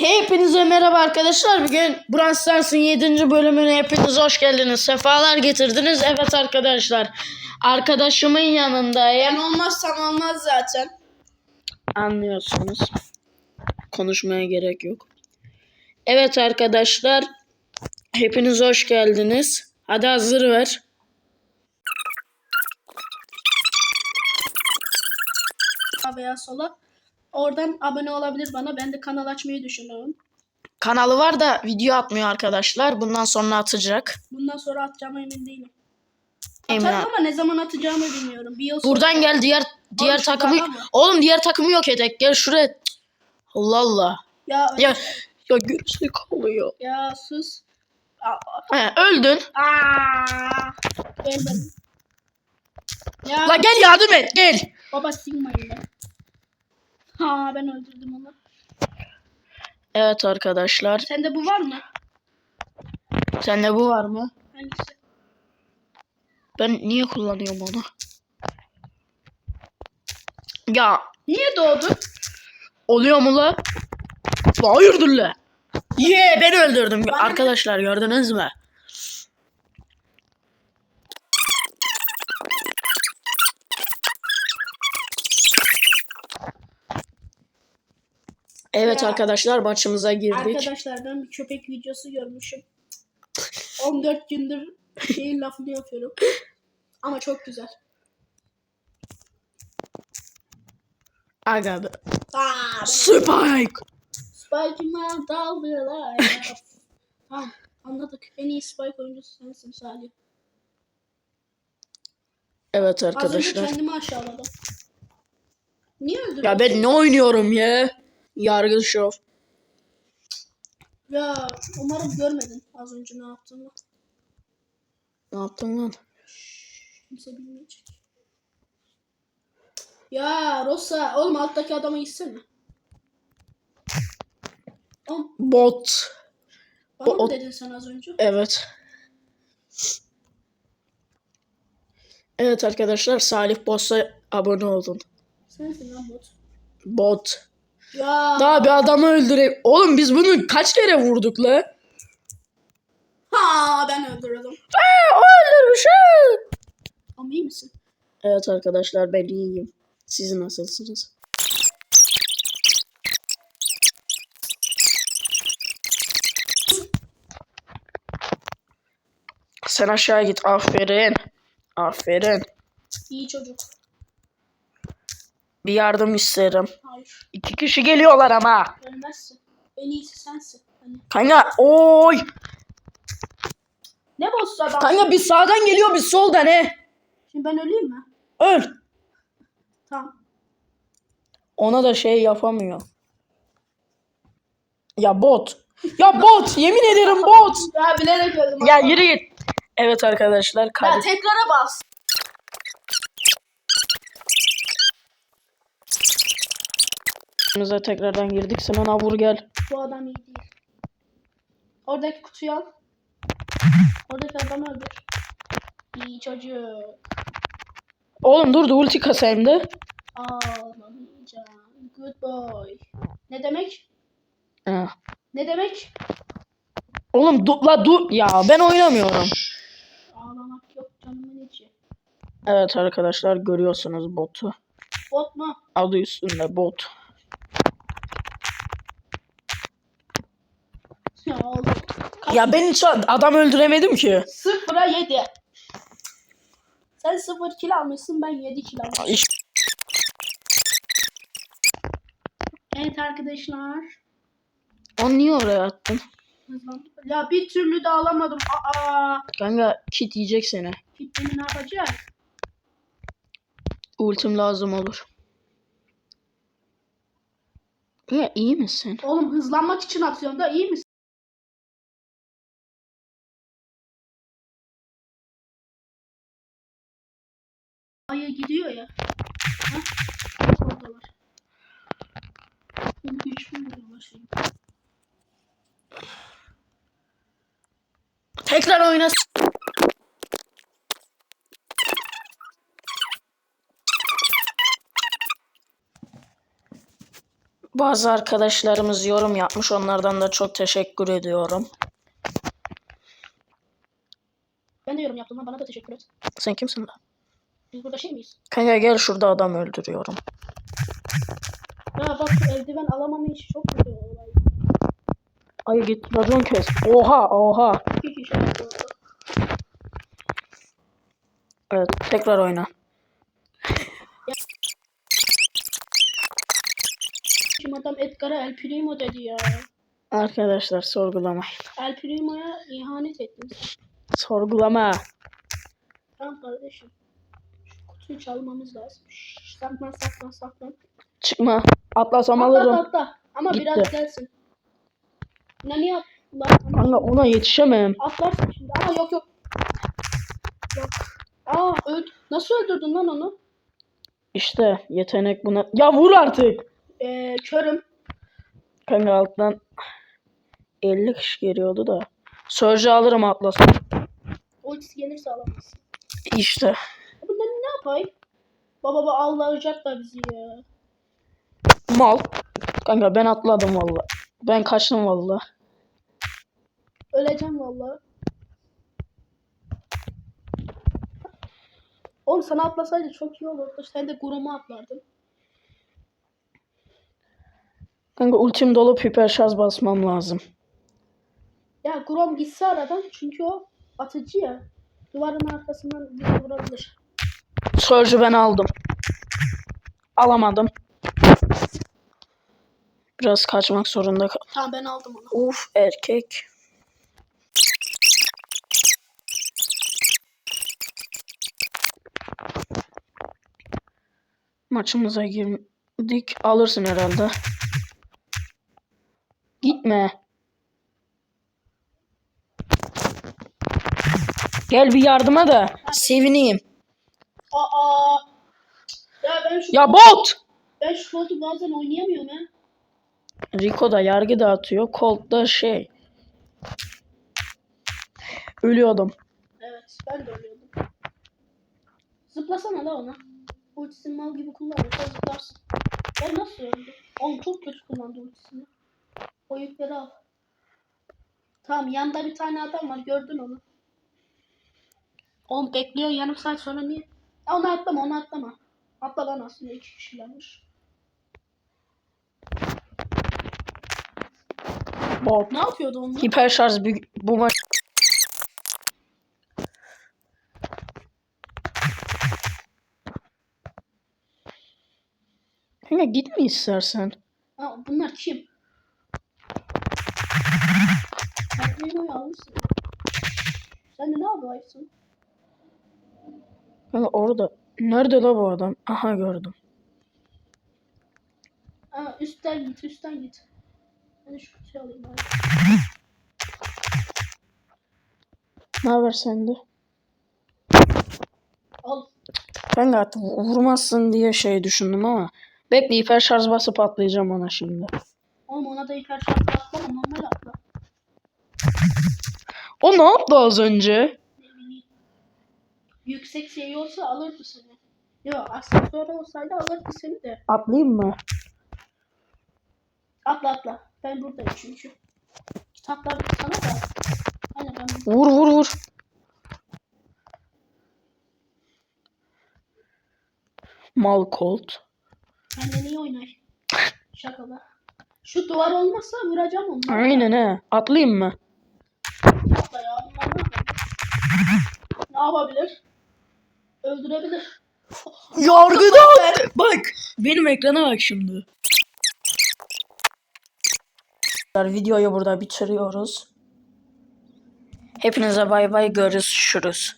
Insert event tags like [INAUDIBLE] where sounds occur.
Hepinize merhaba arkadaşlar. Bugün Brawl Stars'ın 7. bölümüne hepiniz hoş geldiniz. Sefalar getirdiniz. Evet arkadaşlar. Arkadaşımın yanındayım. Ben olmazsam olmaz zaten. Anlıyorsunuz. Konuşmaya gerek yok. Evet arkadaşlar. Hepiniz hoş geldiniz. Hadi hazır ver. Veya sola. Oradan abone olabilir bana. Ben de kanal açmayı düşünüyorum. Kanalı var da video atmıyor arkadaşlar. Bundan sonra atacak. Bundan sonra atacağıma emin değilim. Atarım abi. ama ne zaman atacağımı bilmiyorum. Bir yıl Buradan sonra- gel diğer diğer Oğlum, takımı. Oğlum diğer takımı yok edek. Gel şuraya. Allah Allah. Ya, Ya ya gerizekalı oluyor. ya sus. Aa, He, öldün. aa. Ya La gel yardım et gel. baba silmayın be. [LAUGHS] Ha ben öldürdüm onu. Evet arkadaşlar. Sende bu var mı? Sende bu var mı? Hangisi? Ben niye kullanıyorum onu? Ya Niye doğdun? oluyor mu la? Hayırdır la? Ye ben öldürdüm. Bana- Arkadaşlar gördünüz mü? Evet Ya. arkadaşlar maçımıza girdik. Arkadaşlar ben bir köpek videosu görmüşüm. [LAUGHS] 14 gündür şeyin lafını yapıyorum. Ama çok güzel. Aga be. Aa, Spike. Spike'ıma daldılar. tamam [LAUGHS] anladık. En iyi Spike oyuncusu sensin Salih. Evet Az önce arkadaşlar. kendimi aşağıladım. Niye öldürdün? Ya ben ne oynuyorum ya? Yargı şov. Ya umarım görmedin az önce ne yaptığımı. Ne yaptın lan? Kimse bilmeyecek. Ya Rosa oğlum alttaki adama gitsene. Oğlum Bot. bana O- mı dedin sen az önce? Evet. Evet arkadaşlar Salih Boss'a abone olun. Sensin lan bot. Bot. Ya. Daha bir adamı öldüre... Oğlum biz bunu kaç kere vurduk la? Ha ben öldürdüm. Öldürmüşüm. Ama iyi misin? Evet arkadaşlar ben iyiyim. Siz nasılsınız? Sen aşağı git. Aferin. Aferin. İyi çocuk. Bir yardım isterim. Hayır. İki kişi geliyorlar ama. Ölmezsin. En iyisi sensin. Hani. Kanka oy. Ne bozsa adam? Kanka biz sağdan geliyor biz soldan he. Şimdi ben öleyim mi? Öl. Tamam. Ona da şey yapamıyor. Ya bot. Ya bot. [LAUGHS] Yemin ederim bot. Ya bilerek öldüm. Ya yürü git. Evet arkadaşlar. Ya tekrara bas. Bize tekrardan girdik. Sen ona vur gel. Bu adam iyi değil. Oradaki kutuyu al. Oradaki adamı öldür. İyi çocuk. Oğlum dur da ulti kasayım da. Ağlamayacağım. Good boy. Ne demek? Ha. Ne demek? Oğlum dur la dur. Ya ben oynamıyorum. Ağlamak yok canımın içi. Evet arkadaşlar görüyorsunuz botu. Bot mu? Adı üstünde bot. Ya ben hiç adam öldüremedim ki. Sıfıra yedi. Sen sıfır kill almışsın ben yedi kill almışım. İş- Evet arkadaşlar. Onu niye oraya attın? Ya bir türlü de alamadım. Aa. Kanka kit yiyecek seni. Gittiğimi ne yapacağız? Ultim lazım olur. Ya iyi misin? Oğlum hızlanmak için atıyorsun da iyi misin? Ayı gidiyor ya. Ha? Oradalar. Bir güç mü başlayayım? Tekrar oyna. Bazı arkadaşlarımız yorum yapmış. Onlardan da çok teşekkür ediyorum. Ben de yorum yaptım lan bana da teşekkür et. Sen kimsin lan? Biz burada şey miyiz? Kanka gel şurada adam öldürüyorum. Ya bak şu eldiven alamama işi çok kötü olay. Ay git racon kes. Oha oha. Yaptı orada. Evet tekrar oyna. Şimdi adam Edgar'a El Primo dedi ya. Arkadaşlar sorgulamayın. El Primo'ya ihanet ettin sen. Sorgulama. Tamam kardeşim. Şu kutuyu çalmamız lazım. Şşş, saklan saklan saklan. Çıkma. Atlasam Atla alırım. atla atla. Ama Gitti. biraz gelsin. Ne niye? Kanka ona yetişemem. Atlarsın şimdi. Ama yok yok. Yok. Aa öldü. Nasıl öldürdün lan onu? İşte yetenek buna. Ya vur artık. Ee, körüm. Kanka alttan 50 kişi geliyordu da. Sörcü alırım atlasam. Ultisi gelirse alamazsın. İşte. Bundan ne yapayım? Baba baba avlayacaklar bizi ya. Mal. Kanka ben atladım valla. Ben kaçtım valla. Öleceğim vallahi. Oğlum sana atlasaydı çok iyi olurdu. Sen de Grom'a atlardın. Kanka ultim dolup hiper şarj basmam lazım. Ya Grom gitse aradan çünkü o atıcı ya. Duvarın arkasından bizi vurabilir. Sörcü ben aldım. Alamadım. Biraz kaçmak zorunda kal. Tamam ben aldım onu. Uf erkek. Maçımıza girdik. Alırsın herhalde. Gitme. Gel bir yardıma da sevineyim. Aa! Ya ben şu Ya bot! ben şu koltuğu bazen oynayamıyorum ha. Rico da yargı dağıtıyor. Colt da şey. Ölüyordum. Evet ben de ölüyordum. Zıplasana la ona. Ultisini mal gibi kullanırsa zıplarsın. Ben nasıl öldüm? Oğlum çok kötü kullandı ultisini. O yükleri al. Tamam yanında bir tane adam var gördün onu. Oğlum bekliyor yarım saat sonra niye? Ya onu atlama onu atlama. Atla lan aslında iki kişilermiş. Bot. Ne yapıyordu onlar? Hiper şarj bu maç. Kanka gitme istersen. Aa, bunlar kim? Kadriyo'yu almışsın. Sen de ne yapıyorsun? Kanka orada. Nerede la bu adam? Aha gördüm. Aa, üstten git, üstten git. Ben de şu kutuyu alayım bari. Ne haber sende? Al. Kanka artık vurmazsın diye şey düşündüm ama. Bekle hiper şarj basıp atlayacağım ona şimdi. Oğlum ona da hiper şartla atlama, normal atla. O ne yaptı az önce? Yüksek seviye olsa alırdı seni. Yok aksesuar olsaydı alırdı seni de. Atlayayım mı? Atla atla. Ben buradayım çünkü. Kitaplar sana da. Aynen ben Vur vur vur. Mal Colt. Benden iyi oynar. Şakala. Şu duvar olmasa vuracağım onu. Aynen he. Atlayayım mı? Atla ya. Bunlar ne yapıyor? Ne yapabilir? Öldürebilir. Yargıda Bak. Benim ekrana bak şimdi. Videoyu burada bitiriyoruz. Hepinize bay bay görüşürüz.